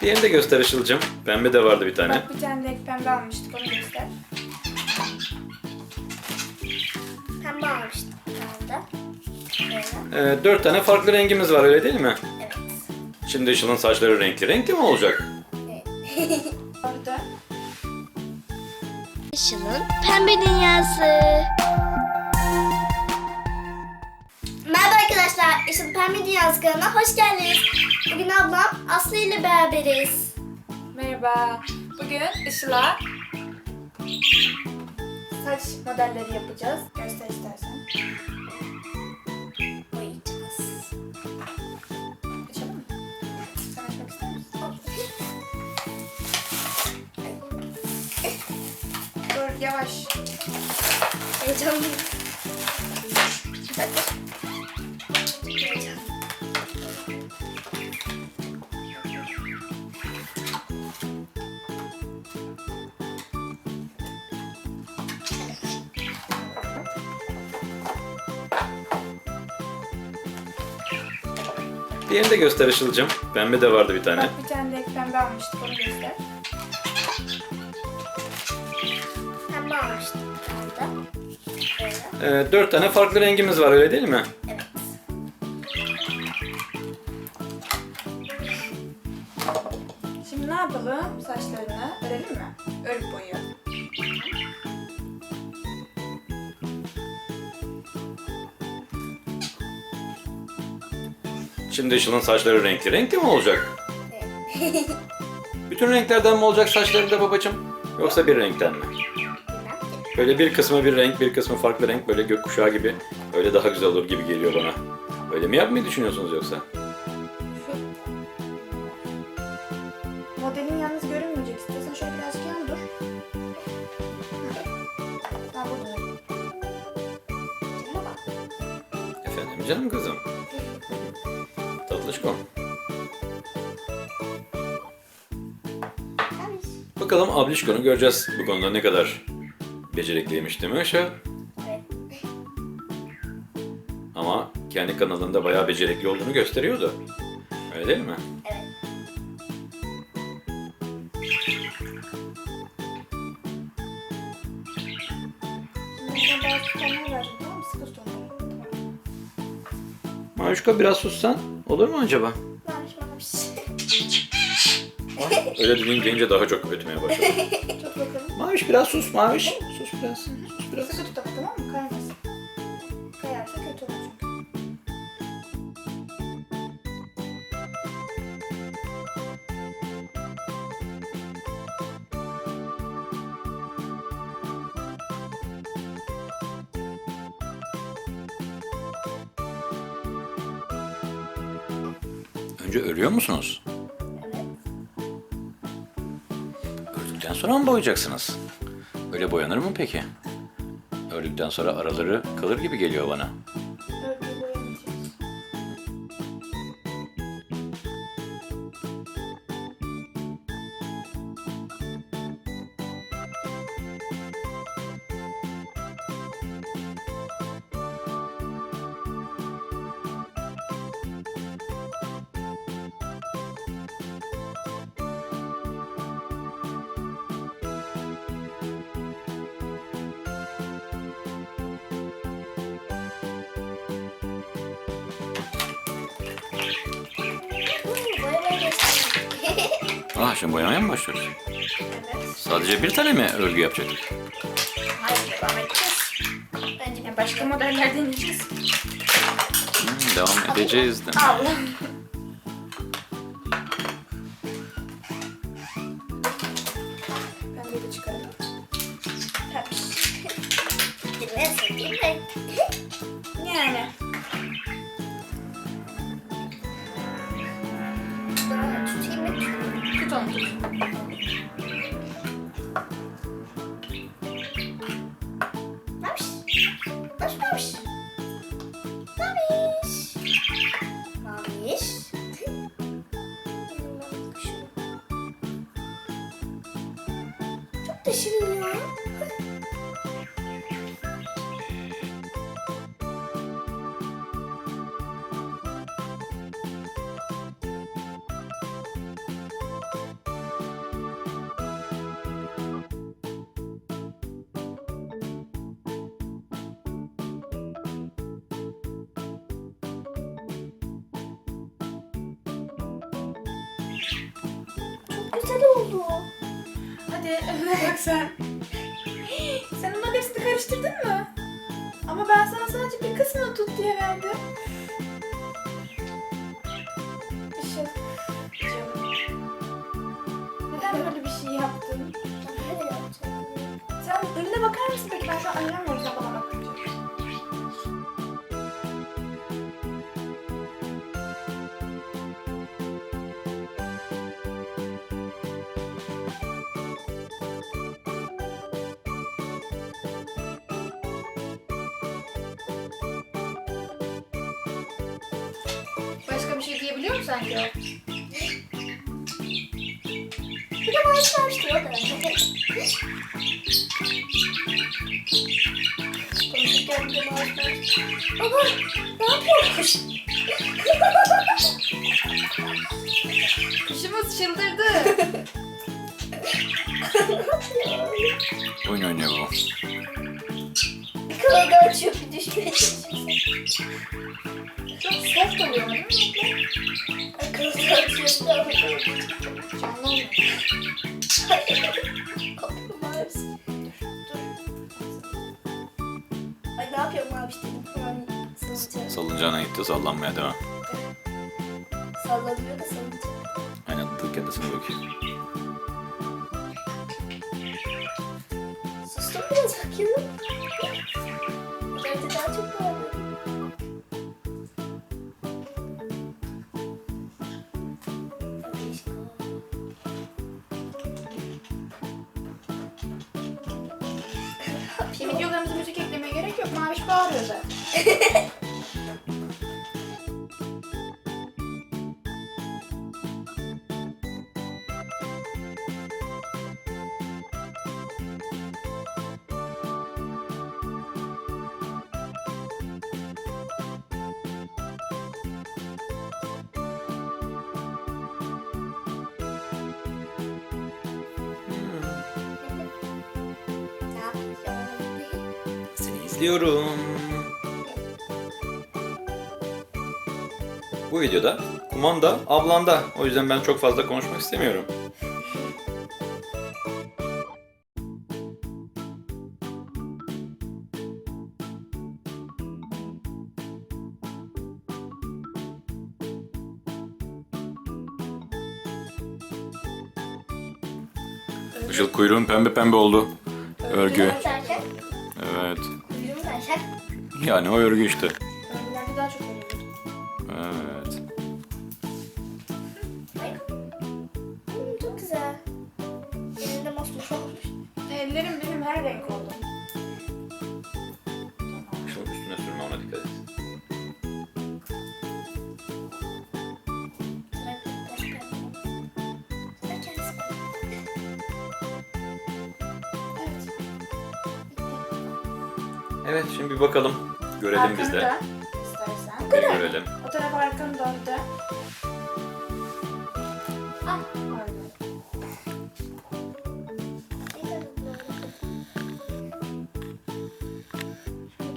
Diğerini de göster Işıl'cım. Pembe de vardı bir tane. Bak bir tane renk pembe almıştık onu göster. Pembe almıştım ben de. Böyle. Ee, dört tane farklı rengimiz var öyle değil mi? Evet. Şimdi Işıl'ın saçları renkli. Renkli mi olacak? Orada. Işıl'ın pembe dünyası. Merhaba arkadaşlar, Işıl Pembe Dünyası kanalına hoş geldiniz. Bugün ablam Aslı ile beraberiz. Merhaba. Bugün Işıl'a saç modelleri yapacağız. Göster istersen. Boyayacağız. Açalım mı? Sen açmak ister misin? Dur yavaş. Heyecanlıyım. Heyecan. Diğerini de göster Işıl'cım. Pembe de vardı bir tane. Bak bir tane renk pembe almıştık onu göster. Pembe almıştım ben de. Böyle. Ee, dört tane farklı rengimiz var öyle değil mi? Evet. Şimdi ne yapalım? Saçlarını örelim mi? Örüp boyayalım. Şimdi Işıl'ın saçları renkli. Renkli mi olacak? Bütün renklerden mi olacak saçları da babacığım? Yoksa bir renkten mi? Böyle bir kısmı bir renk, bir kısmı farklı renk. Böyle gökkuşağı gibi. Öyle daha güzel olur gibi geliyor bana. Öyle mi yapmayı düşünüyorsunuz yoksa? Bakalım Ablişko'nu göreceğiz bu konuda ne kadar becerikliymiş değil mi? Evet. Ama kendi kanalında bayağı becerikli olduğunu gösteriyordu. Öyle değil mi? Evet. Maşuka biraz sussan olur mu acaba? Öyle dediğin gelince daha çok ötmeye başladı. Tut bakalım. Maviş biraz sus Maviş. Sus biraz. Sus biraz. Sıkı tut ama tamam mı? Kaymasın. Kayarsa kötü olur çünkü. Önce örüyor musunuz? Sonra mı boyayacaksınız? Öyle boyanır mı peki? Ördükten sonra araları kalır gibi geliyor bana. Ah şimdi boyamaya mı başlıyoruz? Evet. Sadece bir tane mi örgü yapacaktık? Hayır devam edeceğiz. Bence Yani başka modeller deneyeceğiz. Hmm, devam edeceğiz de. Allah. Tut onu tut. Maviş. Önüne bak sen. sen onların hepsini karıştırdın mı? Ama ben sana sadece bir kısmını tut diye verdim. Işıl. Neden böyle bir şey yaptın? Sen önüne bakar mısın peki? Ben şu an anlamıyorum sen bana bakınca. Şey diyebiliyor sanki o? Bir de vermişti o da. Konuşurken bir de maaş vermişti. Baba ne yapıyormuş? Kuşumuz çıldırdı. Oyun oynuyor bu. Bir Çok sert oluyor değil. Yani sallanacak. Salıncağına gitti sallanmaya devam. Sallanıyor da sallanacak. Aynen tık kendisine bakıyor. Sustum biraz bakayım. Gerek yok. İzliyorum. Bu videoda kumanda ablanda. O yüzden ben çok fazla konuşmak istemiyorum. Işıl kuyruğun pembe pembe oldu. Örgü. Derken, Yani o örgü işte. Örgülerde daha çok oluyor. Evet. hmm, çok güzel. Elinde mosmos olmuş. Ellerim benim her renk oldu. Evet şimdi bir bakalım. Görelim Arkanı biz de. dön istersen. Bir görelim. O tarafa arkanı döndü. Ah. Pardon.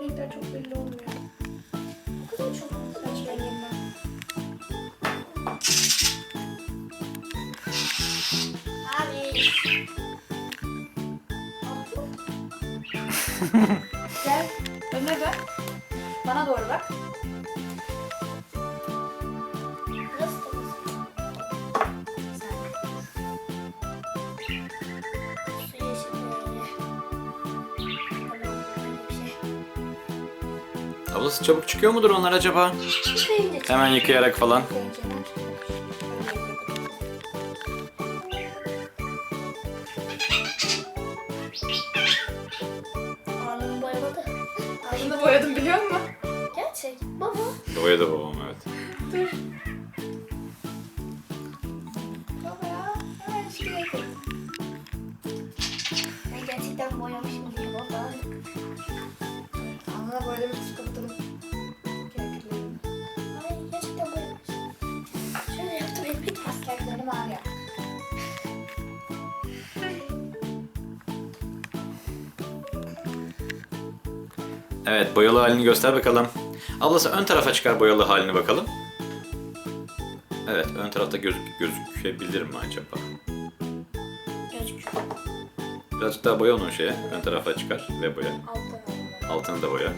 Renkler çok belli olmuyor. Kadar çok. Saç renginden. Abi. Gel. Önüne dön. Bana doğru bak. Ablası çabuk çıkıyor mudur onlar acaba? Hemen yıkayarak falan. Da babam evet. Dur. Baba ya. Hemen şuraya koy. Ben gerçekten boyamışım diye baba. Ağzına böyle bir sıkıntım. Gerekli. Ay gerçekten boyamış. Şöyle yaptım elimi Askerlerini mavi yap. Evet boyalı halini göster bakalım. Ablası ön tarafa çıkar boyalı halini bakalım. Evet ön tarafta gözük gözükebilir mi acaba? gözüküyor. Birazcık daha boya onun şeye. Ön tarafa çıkar ve boya. Alttan Altını da boya.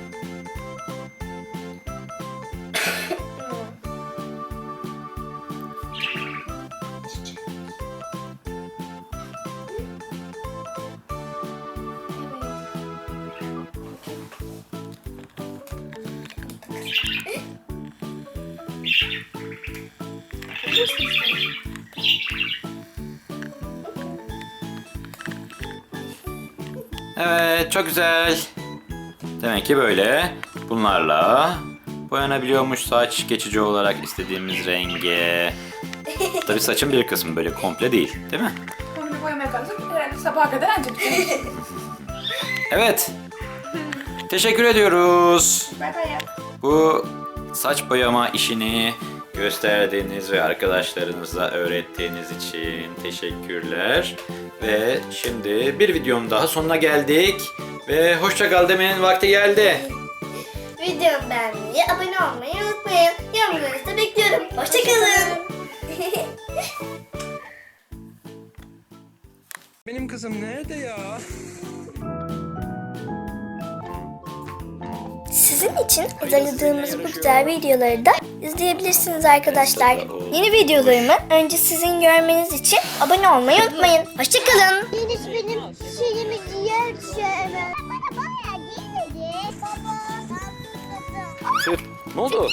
Evet çok güzel. Demek ki böyle bunlarla boyanabiliyormuş saç geçici olarak istediğimiz renge. Tabii saçın bir kısmı böyle komple değil değil mi? Komple boyamaya kalksak herhalde sabaha kadar ancak. Evet. Teşekkür ediyoruz. Bay bay. Bu saç boyama işini gösterdiğiniz ve arkadaşlarınıza öğrettiğiniz için teşekkürler. Ve şimdi bir videonun daha sonuna geldik. Ve hoşça kal demenin vakti geldi. Videomu beğenmeyi, abone olmayı unutmayın. Yorumlarınızı da bekliyorum. Hoşçakalın. Benim kızım nerede ya? Sizin için hazırladığımız bu güzel videoları da izleyebilirsiniz arkadaşlar. Yeni videolarımı önce sizin görmeniz için abone olmayı unutmayın. Hoşçakalın. Deniz benim şeyimi giyer sevmem. Bana bayağı giy dedi. Baba tutadım. Ne oldu?